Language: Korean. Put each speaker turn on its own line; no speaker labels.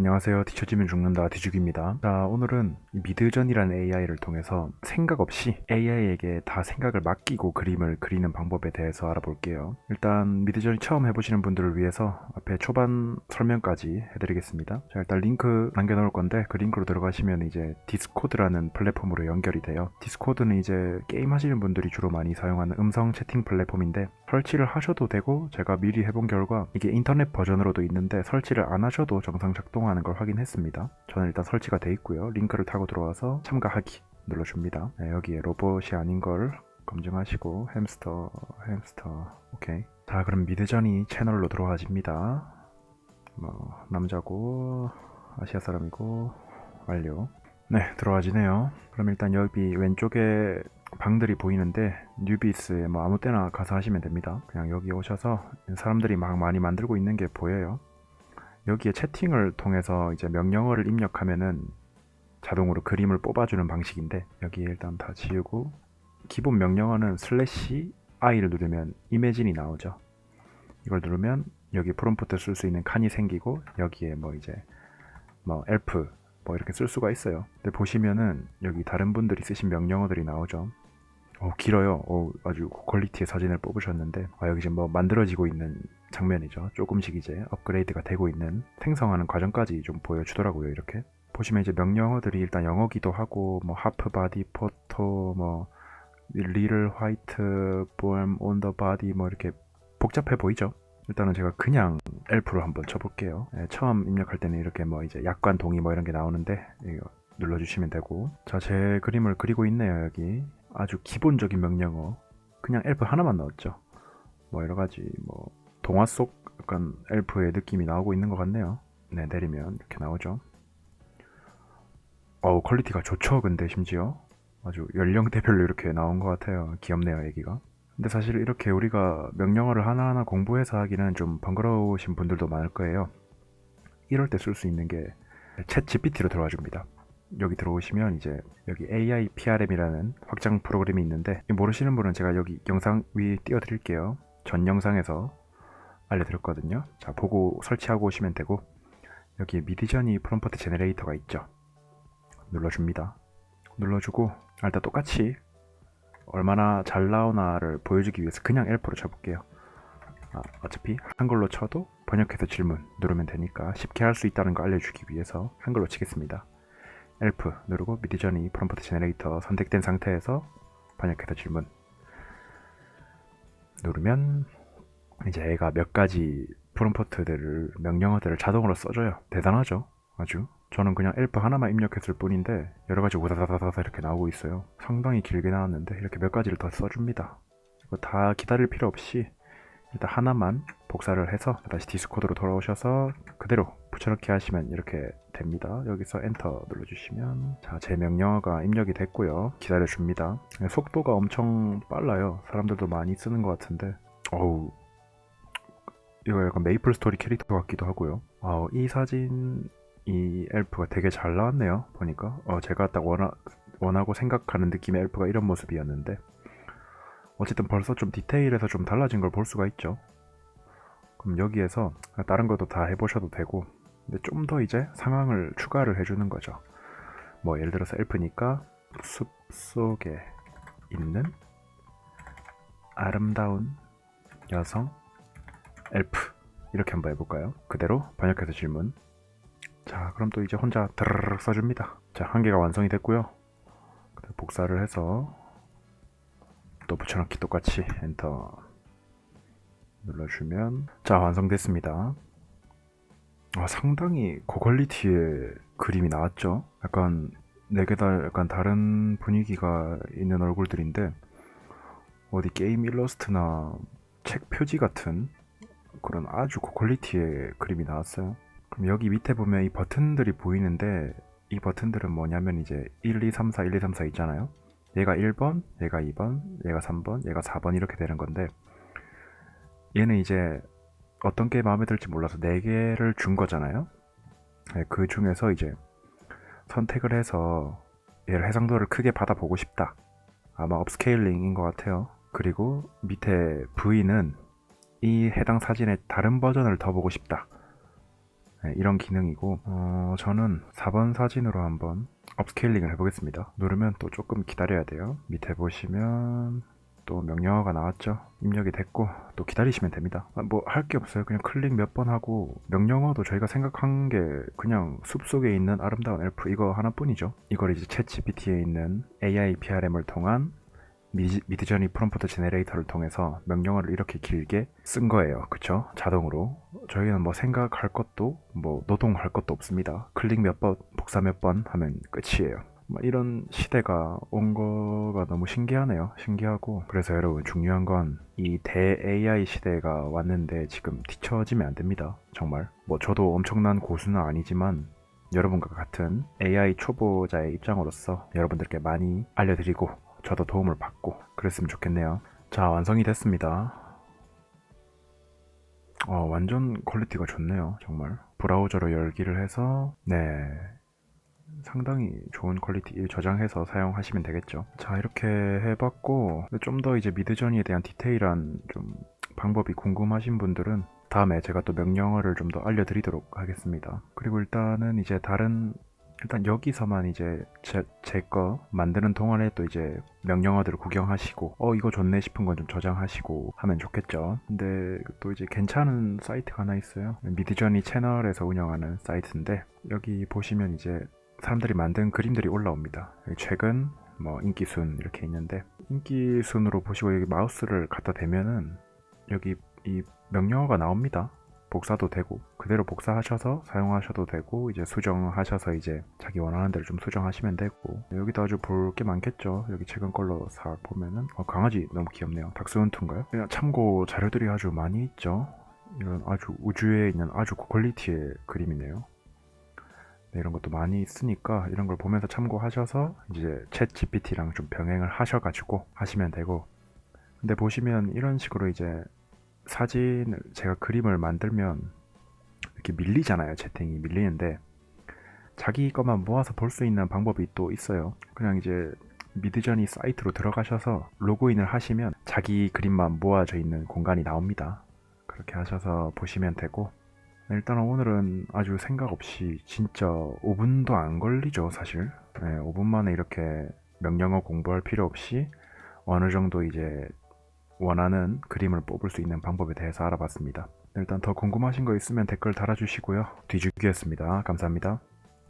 안녕하세요. 뒤처지면 죽는다 뒤죽입니다. 자, 오늘은 이 미드전이라는 AI를 통해서 생각 없이 AI에게 다 생각을 맡기고 그림을 그리는 방법에 대해서 알아볼게요. 일단 미드전이 처음 해보시는 분들을 위해서 앞에 초반 설명까지 해드리겠습니다. 자, 일단 링크 남겨놓을 건데 그 링크로 들어가시면 이제 디스코드라는 플랫폼으로 연결이 돼요. 디스코드는 이제 게임 하시는 분들이 주로 많이 사용하는 음성 채팅 플랫폼인데 설치를 하셔도 되고 제가 미리 해본 결과 이게 인터넷 버전으로도 있는데 설치를 안 하셔도 정상 작동하는 걸 확인했습니다. 저는 일단 설치가 돼 있고요. 링크를 타고 들어와서 참가하기 눌러줍니다. 네, 여기에 로봇이 아닌 걸 검증하시고 햄스터 햄스터 오케이. 자 그럼 미드전이 채널로 들어와집니다. 뭐 남자고 아시아 사람이고 완료. 네 들어와지네요. 그럼 일단 여기 왼쪽에 방들이 보이는데 뉴비스에 뭐 아무 때나 가서 하시면 됩니다. 그냥 여기 오셔서 사람들이 막 많이 만들고 있는 게 보여요. 여기에 채팅을 통해서 이제 명령어를 입력하면은 자동으로 그림을 뽑아주는 방식인데 여기 일단 다 지우고 기본 명령어는 슬래시 i를 누르면 이매진이 나오죠. 이걸 누르면 여기 프롬프트 쓸 수 있는 칸이 생기고 여기에 뭐 이제 뭐 elf 뭐 이렇게 쓸 수가 있어요. 근데 보시면은 여기 다른 분들이 쓰신 명령어들이 나오죠. 어, 길어요. 어, 아주 고퀄리티의 사진을 뽑으셨는데 아, 여기 지금 뭐 만들어지고 있는 장면이죠. 조금씩 이제 업그레이드가 되고 있는 생성하는 과정까지 좀 보여주더라고요. 이렇게 보시면 이제 명령어들이 일단 영어기도 하고 뭐 하프 바디 포토 뭐 리를 화이트 봄 온더 바디 뭐 이렇게 복잡해 보이죠. 일단은 제가 그냥 엘프로 한번 쳐볼게요. 예, 처음 입력할 때는 이렇게 뭐 이제 약관 동의 뭐 이런 게 나오는데 이거 눌러주시면 되고 자 제 그림을 그리고 있네요 여기 아주 기본적인 명령어 그냥 엘프 하나만 넣었죠. 뭐 여러 가지 뭐 동화 속 약간 엘프의 느낌이 나오고 있는 것 같네요. 네 내리면 이렇게 나오죠. 어우 퀄리티가 좋죠 근데 심지어 아주 연령대별로 이렇게 나온 것 같아요. 귀엽네요 얘기가. 근데 사실 이렇게 우리가 명령어를 하나하나 공부해서 하기는 좀 번거로우신 분들도 많을 거예요. 이럴 때 쓸 수 있는 게 챗 GPT로 들어와 줍니다. 여기 들어오시면 이제 여기 AI PRM이라는 확장 프로그램이 있는데 모르시는 분은 제가 여기 영상 위에 띄워드릴게요. 전 영상에서 알려드렸거든요. 자 보고 설치하고 오시면 되고 여기에 미디저니 프롬프트 제네레이터가 있죠. 눌러줍니다. 눌러주고 일단 똑같이 얼마나 잘 나오나를 보여주기 위해서 그냥 엘프로 쳐볼게요. 아, 어차피 한글로 쳐도 번역해서 질문 누르면 되니까 쉽게 할 수 있다는 거 알려주기 위해서 한글로 치겠습니다. 엘프 누르고 미디저니 프롬프트 제네레이터 선택된 상태에서 번역해서 질문 누르면 이제 애가 몇 가지 프롬프트들을 명령어들을 자동으로 써줘요. 대단하죠? 아주. 저는 그냥 엘프 하나만 입력했을 뿐인데 여러 가지 우다다다다 이렇게 나오고 있어요. 상당히 길게 나왔는데 이렇게 몇 가지를 더 써줍니다. 다 기다릴 필요 없이 일단 하나만 복사를 해서 다시 디스코드로 돌아오셔서 그대로 붙여넣기 하시면 이렇게 됩니다. 여기서 엔터 눌러주시면 자 제 명령어가 입력이 됐고요. 기다려줍니다. 속도가 엄청 빨라요. 사람들도 많이 쓰는 것 같은데 어우 이거 약간 메이플 스토리 캐릭터 같기도 하고요. 아, 이 사진 이 엘프가 되게 잘 나왔네요. 보니까 어, 제가 딱 원하, 원하고 생각하는 느낌의 엘프가 이런 모습이었는데 어쨌든 벌써 좀 디테일에서 좀 달라진 걸 볼 수가 있죠. 그럼 여기에서 다른 것도 다 해보셔도 되고 근데 좀 더 이제 상황을 추가를 해주는 거죠. 뭐 예를 들어서 엘프니까 숲 속에 있는 아름다운 여성 엘프. 이렇게 한번 해볼까요? 그대로 번역해서 질문. 자 그럼 또 이제 혼자 드르륵 써줍니다. 자 한 개가 완성이 됐고요. 복사를 해서 또 붙여넣기 똑같이 엔터 눌러주면 자 완성됐습니다. 아, 상당히 고퀄리티의 그림이 나왔죠? 약간 네개 다 약간 다른 분위기가 있는 얼굴들인데 어디 게임 일러스트나 책 표지 같은 그런 아주 고퀄리티의 그림이 나왔어요 그럼 여기 밑에 보면 이 버튼들이 보이는데 이 버튼들은 뭐냐면 이제 1, 2, 3, 4, 1, 2, 3, 4 있잖아요. 얘가 1번, 얘가 2번, 얘가 3번, 얘가 4번 이렇게 되는 건데 얘는 이제 어떤 게 마음에 들지 몰라서 4개를 준 거잖아요. 네, 그 중에서 이제 선택을 해서 얘를 해상도를 크게 받아보고 싶다. 아마 업스케일링인 것 같아요. 그리고 밑에 V는 이 해당 사진의 다른 버전을 더 보고 싶다. 네, 이런 기능이고 어, 저는 4번 사진으로 한번 업스케일링을 해보겠습니다. 누르면 또 조금 기다려야 돼요. 밑에 보시면 또 명령어가 나왔죠. 입력이 됐고 또 기다리시면 됩니다. 뭐 할 게 없어요. 그냥 클릭 몇 번 하고 명령어도 저희가 생각한 게 그냥 숲 속에 있는 아름다운 엘프 이거 하나뿐이죠. 이걸 이제 챗 GPT에 있는 AI PRM을 통한 미, 미드저니 프롬프트 제네레이터를 통해서 명령어를 이렇게 길게 쓴 거예요. 그쵸? 자동으로. 저희는 뭐 생각할 것도 뭐 노동할 것도 없습니다. 클릭 몇 번, 복사 몇 번 하면 끝이에요. 뭐 이런 시대가 온 거가 너무 신기하네요. 신기하고 그래서 여러분 중요한 건 이 대 AI 시대가 왔는데 지금 뒤처지면 안 됩니다. 정말 뭐 저도 엄청난 고수는 아니지만 여러분과 같은 AI 초보자의 입장으로서 여러분들께 많이 알려드리고 저도 도움을 받고 그랬으면 좋겠네요. 자 완성이 됐습니다. 어, 완전 퀄리티가 좋네요. 정말 브라우저로 열기를 해서 네 상당히 좋은 퀄리티 저장해서 사용하시면 되겠죠. 자 이렇게 해봤고 좀 더 이제 미드저니에 대한 디테일한 좀 방법이 궁금하신 분들은 다음에 제가 또 명령어를 좀 더 알려드리도록 하겠습니다. 그리고 일단은 이제 다른 일단 여기서만 이제 제 거 만드는 동안에 또 이제 명령어들을 구경하시고 어 이거 좋네 싶은 건 좀 저장하시고 하면 좋겠죠. 근데 또 이제 괜찮은 사이트가 하나 있어요. 미드저니 채널에서 운영하는 사이트인데 여기 보시면 이제 사람들이 만든 그림들이 올라옵니다. 최근 뭐 인기순 이렇게 있는데 인기순으로 보시고 여기 마우스를 갖다 대면은 여기 이 명령어가 나옵니다. 복사도 되고 그대로 복사하셔서 사용하셔도 되고 이제 수정하셔서 이제 자기 원하는 대로 좀 수정하시면 되고 여기도 아주 볼 게 많겠죠. 여기 최근 걸로 싹 보면은 어, 강아지 너무 귀엽네요. 닥스훈트인가요? 그냥 참고 자료들이 아주 많이 있죠. 이런 아주 우주에 있는 아주 고퀄리티의 그림이네요. 네, 이런 것도 많이 있으니까 이런 걸 보면서 참고하셔서 이제 챗 GPT랑 좀 병행을 하셔가지고 하시면 되고 근데 보시면 이런 식으로 이제 사진을 제가 그림을 만들면 이렇게 밀리잖아요 채팅이 밀리는데 자기 것만 모아서 볼 수 있는 방법이 또 있어요. 그냥 이제 미드저니 사이트로 들어가셔서 로그인을 하시면 자기 그림만 모아져 있는 공간이 나옵니다. 그렇게 하셔서 보시면 되고 일단 오늘은 아주 생각 없이 진짜 5분도 안 걸리죠 사실. 네, 5분 만에 이렇게 명령어 공부할 필요 없이 어느 정도 이제 원하는 그림을 뽑을 수 있는 방법에 대해서 알아봤습니다. 일단 더 궁금하신 거 있으면 댓글 달아주시고요. 뒤죽기였습니다. 감사합니다